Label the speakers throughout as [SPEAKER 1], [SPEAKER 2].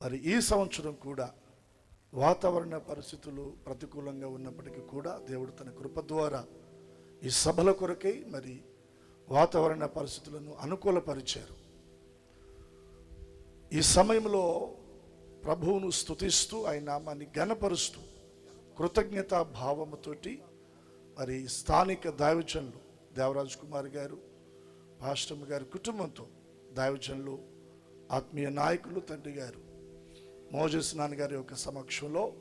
[SPEAKER 1] మరి ఈ సంవత్సరం కూడా వాతావరణ పరిస్థితులు ప్రతికూలంగా ఉన్నప్పటికీ కూడా దేవుడు తన కృప ద్వారా ఈ సభల కొరకై మరి వాతావరణ పరిస్థితులను అనుకూలపరిచారు. ఈ సమయంలో ప్రభువును స్తుతిస్తూ ఆయన నామాన్ని గనపరుస్తూ కృతజ్ఞతా భావముతోటి మరి స్థానిక దైవజనులు దేవరాజ్ కుమార్ గారు పాస్టమ్ గారి కుటుంబంతో దైవజనులు ఆత్మీయ నాయకులు తండ్రి గారు మోజస్ నాన్నగారి యొక్క సమక్షంలో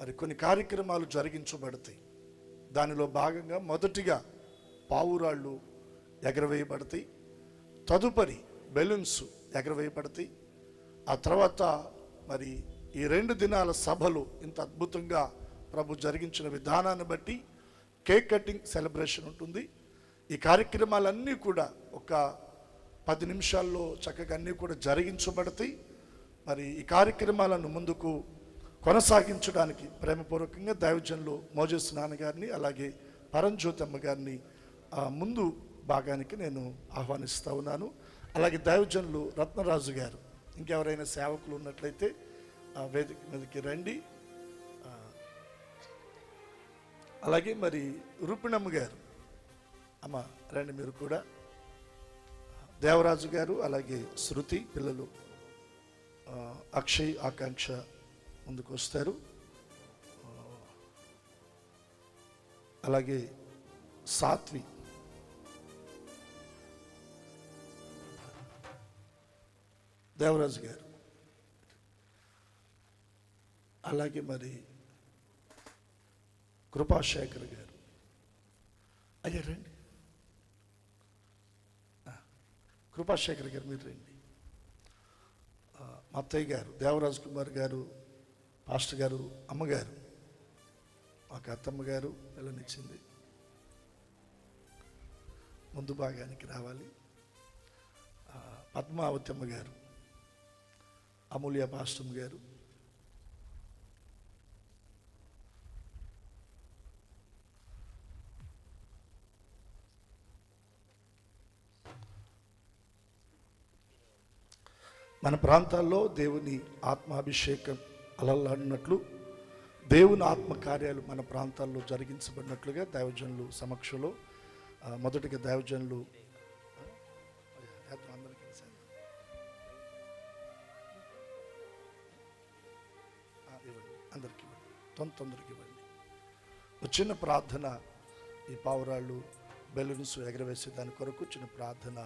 [SPEAKER 1] మరి కొన్ని కార్యక్రమాలు జరిగించబడతాయి. దానిలో భాగంగా మొదటిగా పావురాళ్ళు ఎగరవేయబడతాయి. తదుపరి బెలూన్స్ ఎగరవేయబడతాయి. ఆ తర్వాత మరి ఈ రెండు దినాల సభలు ఇంత అద్భుతంగా ప్రభు జరిగించిన విధానాన్ని బట్టి కేక్ కటింగ్ సెలబ్రేషన్ ఉంటుంది. ఈ కార్యక్రమాలన్నీ కూడా ఒక పది నిమిషాల్లో చక్కగా అన్నీ కూడా జరిగించబడతాయి. మరి ఈ కార్యక్రమాలను ముందుకు కొనసాగించడానికి ప్రేమపూర్వకంగా దైవజనులు మోజస్ నాన్నగారిని అలాగే పరంజ్యోతమ్మ గారిని ముందు భాగానికి నేను ఆహ్వానిస్తూ ఉన్నాను. అలాగే దైవజనులు రత్నరాజు గారు ఇంకెవరైనా సేవకులు ఉన్నట్లయితే ఆ వేదిక మీదకి రండి. అలాగే మరి రూపిణమ్మ గారు అమ్మ రండి మీరు కూడా. దేవరాజు గారు అలాగే శృతి పిల్లలు. అక్షయ్ ఆకాంక్ష ముందుకు వస్తారు. అలాగే సాత్వి. దేవరాజు గారు. అలాగే మరి కృపాశేఖర్ గారు. అయ్యా రండి. కృపాశేఖర్ గారు మీరు రండి. అత్తయ్య గారు దేవరాజ్ కుమార్ గారు పాస్టర్ గారు అమ్మగారు. మాకు అత్తమ్మ గారు పిల్లనిచ్చింది. ముందు భాగానికి రావాలి. పద్మావతి అమ్మ గారు అమూల్య పాస్టమ్ గారు మన ప్రాంతాల్లో దేవుని ఆత్మాభిషేకం అలల్లాడినట్లు దేవుని ఆత్మకార్యాలు మన ప్రాంతాల్లో జరిగించబడినట్లుగా దైవజనులు సమక్షంలో మొదటిగా దైవజనులు అందరికి వేద్దాం ఇవ్వండి తొందరకి ఇవ్వండి. చిన్న ప్రార్థన ఈ పావురాళ్ళు బెలూన్స్ ఎగరవేసే దాని కొరకు చిన్న ప్రార్థన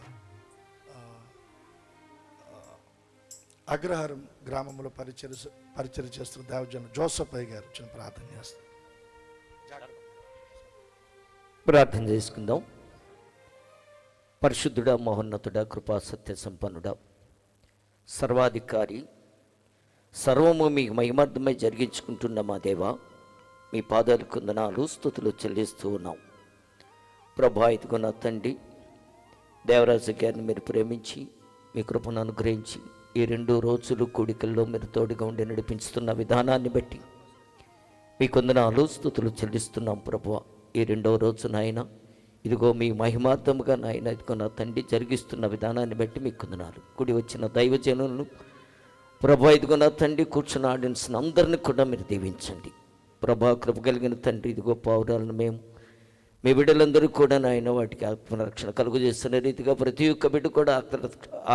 [SPEAKER 1] అగ్రహారం గ్రామంలో పరిచయ పరిచయం చేస్తున్న దేవజన జోసఫ్ అయ్య గారు చిన్న ప్రార్థన చేస్తారు.
[SPEAKER 2] ప్రార్థన చేసుకుందాం. పరిశుద్ధుడ మహోన్నతుడా కృపా సత్య సంపన్నుడ సర్వాధికారి సర్వము మీ మహిమార్థమై జరిగించుకుంటున్న మా దేవా మీ పాదాలు కుందనాలు స్థుతులు చెల్లిస్తూ ఉన్నాం. ప్రభా ఇదిగో తండ్రి దేవరాజు గారిని మీరు ప్రేమించి మీ కృపను అనుగ్రహించి ఈ రెండు రోజులు కూడికల్లో మీరు తోడుగా ఉండి నడిపిస్తున్న విధానాన్ని బట్టి మీ కొందనాలు స్థుతులు చెల్లిస్తున్నాం ప్రభు ఈ రెండవ రోజు నాయన ఇదిగో మీ మహిమార్థముగా నాయన ఇదిగో నా తండ్రి జరిగిస్తున్న విధానాన్ని బట్టి మీ కొందనాలు. కుడి వచ్చిన దైవజనులను ప్రభా ఇదిగో నా తండ్రి కూర్చుని ఆడియన్స్ని అందరిని కూడా మీరు దీవించండి. ప్రభా కృప కలిగిన తండ్రి ఇదిగో పౌరాలను మేము మీ బిడ్డలందరూ కూడా నాయన వాటికి ఆత్మరక్షణ కలుగు చేస్తున్న రీతిగా ప్రతి ఒక్క బిడ్డ కూడా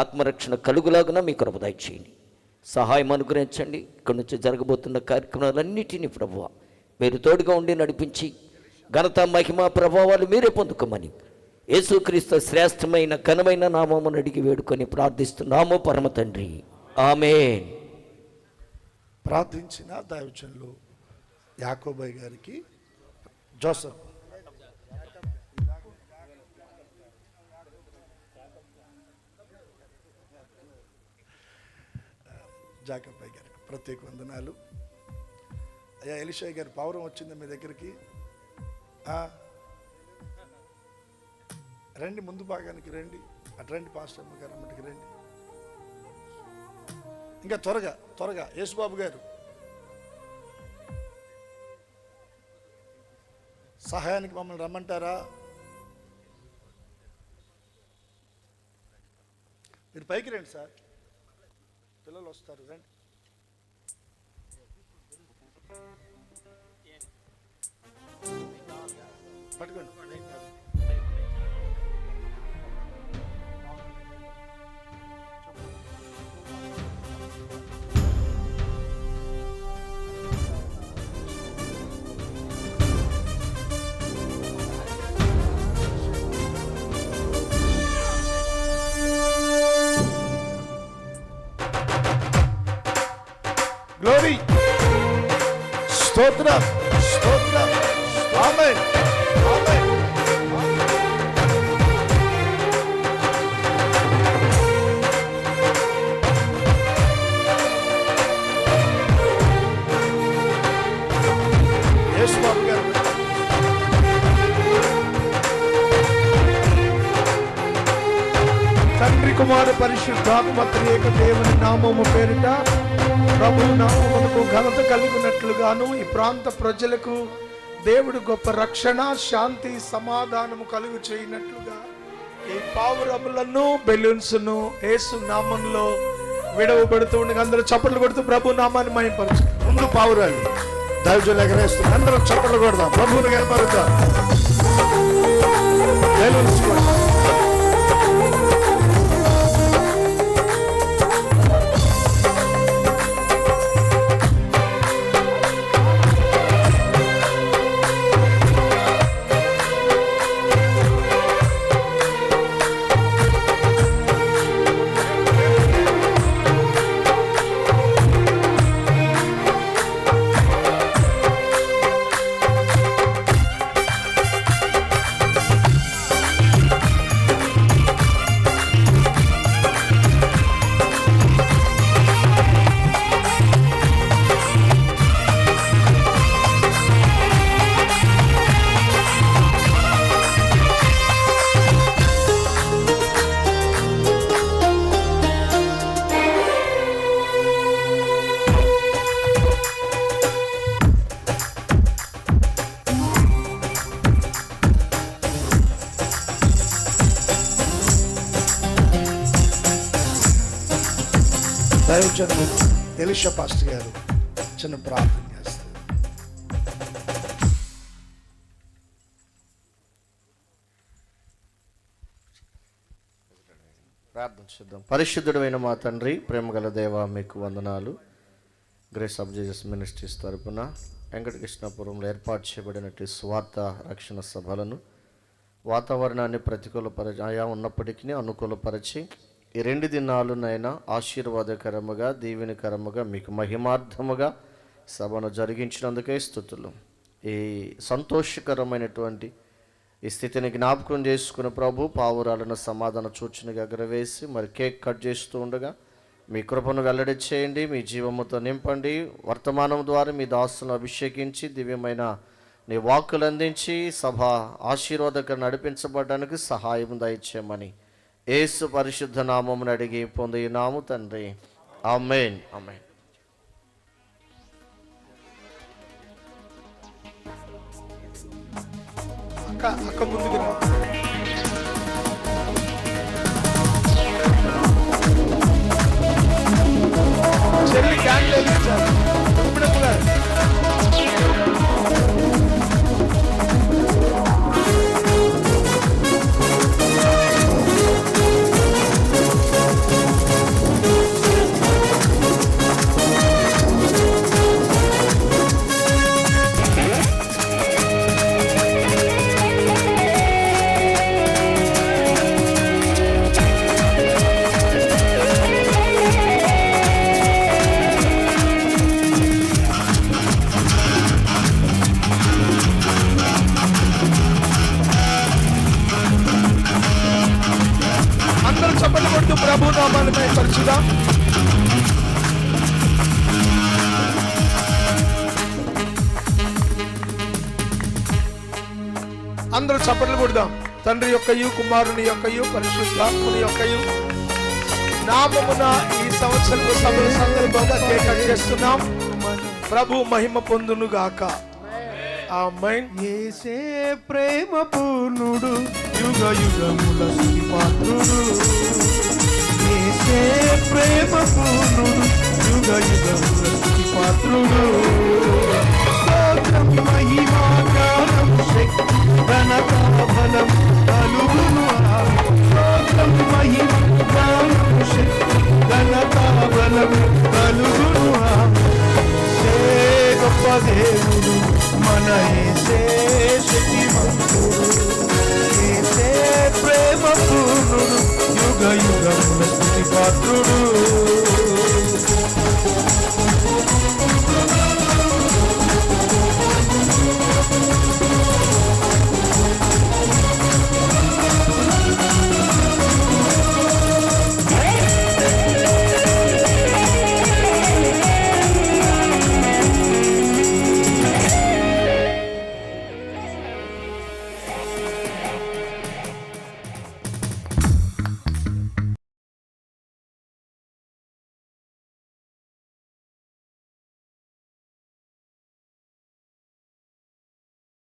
[SPEAKER 2] ఆత్మరక్షణ కలుగులాగున మీ కృప చేయండి సహాయం అనుగ్రహించండి. ఇక్కడ నుంచి జరగబోతున్న కార్యక్రమాలన్నిటినీ ప్రభువ మీరు తోడుగా ఉండి నడిపించి ఘనత మహిమ ప్రభావాలు మీరే పొందుకోమని యేసుక్రీస్తు శ్రేష్టమైన ఘనమైన నామమును అడిగి వేడుకొని ప్రార్థిస్తున్నాము పరమ తండ్రి. ఆమె
[SPEAKER 1] ప్రార్థించిన దైవజనులు యాకోబాయ్ గారికి జోసఫ్ జాకబ్బాయి గారికి ప్రత్యేక వందనాలు. అయ్యా ఎలిషాయ్ గారు పౌరం వచ్చింది మీ దగ్గరికి. రండి ముందు భాగానికి రండి. అటు రండి పాస్టర్ అమ్మ గారు అమ్మటికి రండి. ఇంకా త్వరగా త్వరగా యేసుబాబు గారు. సహాయానికి మమ్మల్ని రమ్మంటారా? మీరు పైకి రండి సార్. పిల్లలు వస్తారు రండి.
[SPEAKER 3] పట్టుకోండి. స్తోత్రం. స్తోత్రం. ఆమేన్. తండ్రి కుమారు పరిశుద్ధాత్మ త్రియక దేవుని నామము పేరిట ప్రభు నామమునకు ఘనత కలిగినట్లుగాను ఈ ప్రాంత ప్రజలకు దేవుడు గొప్ప రక్షణ శాంతి సమాధానము కలుగు చేయనట్లుగా ఈ పావురములను బెలూన్స్ను ఏసు నామంలో విడవబడుతూ ఉండగా అందరూ చప్పట్లు కొడుతూ ప్రభు నామాన్ని మహింపరచు ముందు పావురాలు. దైవజులు ఎగరేస్తూ అందరూ చప్పట్లు కొడదాం. ప్రభువుని కనపరుద్దాం బెలూన్స్ కూడా ప్రయోజనం ఎలిషా పాస్టర్ గారు చిన్న ప్రార్థన చేస్తారు.
[SPEAKER 4] ప్రార్థన చేద్దాం. పరిశుద్ధుడైన మా తండ్రి ప్రేమగల దేవ మీకు వందనాలు. గ్రేస్ ఆఫ్ జీజస్ మినిస్ట్రీస్ తరపున వెంకటకృష్ణపురంలో ఏర్పాటు చేయబడినట్టు స్వార్థ రక్షణ సభలను వాతావరణాన్ని ప్రతికూలపరచి ఆయా ఉన్నప్పటికీ అనుకూలపరిచి ఈ రెండు దినాలునైనా ఆశీర్వాదకరముగా దీవెనకరముగా మీకు మహిమార్థముగా సభను జరిగించినందుకే స్థుతులు. ఈ సంతోషకరమైనటువంటి ఈ స్థితిని జ్ఞాపకం చేసుకుని ప్రభు పావురాలను సమాధాన సూచనగా ఎగరవేసి మరి కేక్ కట్ చేస్తూ ఉండగా మీ కృపను వెల్లడి చేయండి మీ జీవముతో నింపండి వర్తమానం ద్వారా మీ దాసులను అభిషేకించి దివ్యమైన నీ వాక్కులు అందించి సభ ఆశీర్వాదకర నడిపించబడడానికి సహాయం దయచేయమని ఏసు పరిశుద్ధ నామమును అడిగి పొంది నాము తండ్రి. అమ్మేన్ అమ్మేన్
[SPEAKER 3] అక్క అక్క ముందుకు చప్పట్లు కొడుతూ ప్రభు నామాన్ని అందరూ చప్పట్లు కొడదాం. తండ్రి యొక్కయు కుమారుని యొక్కయు పరిశుద్ధాత్ముని యొక్కయు. నామమున ఈ సంవత్సరం సభల సందర్భంగా కేక చేస్తున్నాం. ప్రభు మహిమ పొందును గాక. ఆమేన్.
[SPEAKER 5] ఏసే ప్రేమ పూర్ణుడు యుగ యుగముల పాత్రుడు. ఏసే ప్రేమ పూర్ణుడు యుగ యుగ పాత్రుడు యుగ యుగముల స్థుతి పాత్రుడు